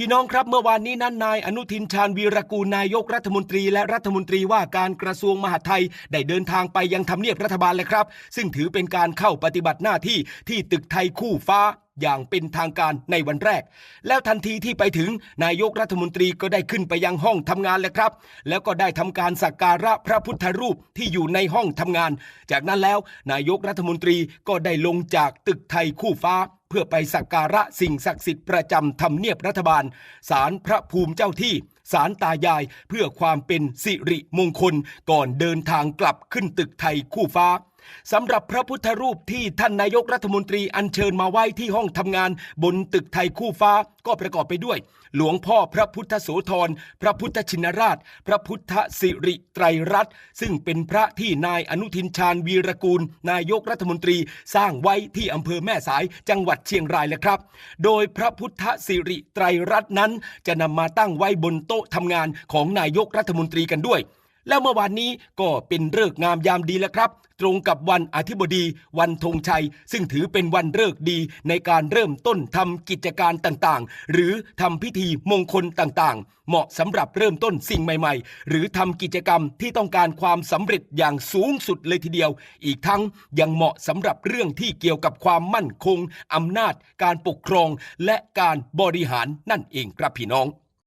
พี่น้องครับเมื่อวานนี้นั้นนายอนุทินชาญวีรกูลนายกรัฐมนตรี และรัฐมนตรีว่าการกระทรวงมหาดไทย ได้เดินทางไปยังทำเนียบรัฐบาลเลยครับ ซึ่งถือเป็นการเข้าปฏิบัติหน้าที่ที่ตึกไทยคู่ฟ้าอย่างเป็นทางการในวันแรก แล้วทันทีที่ไปถึงนายกรัฐมนตรีก็ได้ขึ้นไปยังห้องทำงานเลยครับ แล้วก็ได้ทำการสักการะพระพุทธรูปที่อยู่ในห้องทำงาน จากนั้นแล้วนายกรัฐมนตรีก็ได้ลงจากตึกไทยคู่ฟ้า เพื่อไปสักการะสิ่งศักดิ์สิทธิ์ประจำทำเนียบรัฐบาล ศาลพระภูมิเจ้าที่ ศาลตายายเพื่อความเป็นสิริมงคลก่อนเดินทางกลับขึ้นตึกไทยคู่ฟ้า สำหรับพระพุทธรูปที่ท่านนายกรัฐมนตรีอัญเชิญมาไว้ที่ห้องทำงานบนตึกไทยคู่ฟ้าก็ประกอบไปด้วย หลวงพ่อพระพุทธโสธร พระพุทธชินราช พระพุทธสิริไตรรัตน์ซึ่งเป็นพระที่นายอนุทินชาญวีรกูล นายกรัฐมนตรีสร้างไว้ที่อำเภอแม่สายจังหวัดเชียงรายแหละครับ โดยพระพุทธสิริไตรรัตน์นั้น จะนำมาตั้งไว้บนโต๊ะทำงานของนายกรัฐมนตรีกันด้วย แล้วเมื่อวานนี้ก็เป็นเลิกงามยามดีแล้วครับ ตรงกับวันอธิบดี วันธงชัย ซึ่งถือเป็นวันเลิกดีในการเริ่มต้นทำกิจการต่างๆ หรือทำพิธีมงคลต่างๆ เหมาะสำหรับเริ่มต้นสิ่งใหม่ ๆ หรือทำกิจกรรมที่ต้องการความสำเร็จอย่างสูงสุดเลยทีเดียว อีกทั้งยังเหมาะสำหรับเรื่องที่เกี่ยวกับความมั่นคงอำนาจ การปกครองและการบริหารนั่นเองครับพี่น้อง